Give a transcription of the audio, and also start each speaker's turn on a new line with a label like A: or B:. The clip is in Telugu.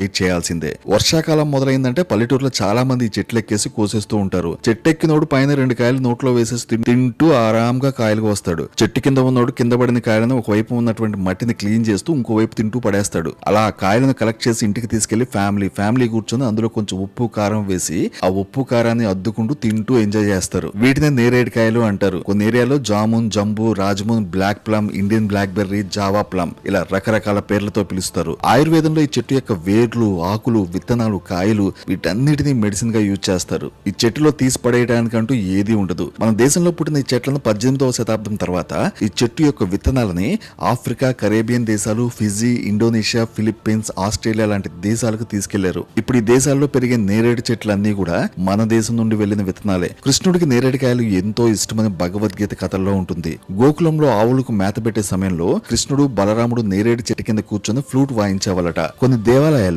A: వెయిట్ చేయాల్సిందే. వర్షాకాలం మొదలైందంటే పల్లెటూరులో చాలా మంది చెట్లు ఎక్కేసి కోసేస్తూ ఉంటారు. చెట్టు ఎక్కినోడు పైన రెండు కాయలు నోట్లో వేసేసి తింటూ ఆరాంగా కాయలుగా వస్తాడు. చెట్టు కింద ఉన్నోడు కింద పడిన కాయలను ఒకవైపు ఉన్నటువంటి మట్టిని క్లీన్ చేస్తూ ఇంకోవైపు తింటూ పడేస్తాడు. అలా కాయలను కలెక్ట్ చేసి ఇంటికి తీసుకెళ్ళి ఫ్యామిలీ ఫ్యామిలీ కూర్చొని అందులో కొంచెం ఉప్పు కారం వేసి ఆ ఉప్పు కారాన్ని అద్దుకుంటూ తింటూ ఎంజాయ్ చేస్తారు. వీటిని నేరేడుకాయలు అంటారు. కొన్ని ఏరియాలో jamun jambu rajmun black plum Indian black berry java plum ఇలా రకరకాల పేర్లతో పిలుస్తారు. ఆయుర్వేదంలో ఈ చెట్టు యొక్క వేర్లు ఆకులు విత్తనాలు కాయలు వీటన్నిటిని మెడిసిన్గా యూజ్ చేస్తారు. ఈ చెట్టులో తీసి పడేయడానికంటూ ఏది ఉండదు. మన దేశంలో పుట్టిన ఈ చెట్లను పద్దెనిమిదవ శతాబ్దం తర్వాత ఈ చెట్టు యొక్క విత్తనాలని ఆఫ్రికా కరేబియన్ దేశాలు ఫిజీ ఇండోనేషియా ఫిలిప్పీన్స్ ఆస్ట్రేలియా లాంటి దేశాలకు తీసుకెళ్ళారు. ఇప్పుడు ఈ దేశాల్లో పెరిగే నేరేడు చెట్లన్నీ కూడా మన దేశం నుండి వెళ్ళిన విత్తనాలే. కృష్ణుడికి నేరేడుకాయలు ఎంతో ఇష్టమని భగవద్గీత కథల్లో ఉంటుంది. గోకులంలో ఆవులకు మేత పెట్టే సమయంలో కృష్ణుడు బలరాముడు నేరేడు చెట్టు కింద కూర్చొని ఫ్లూట్ వాయించేవాళ్ళట. కొన్ని దేవాలయాలు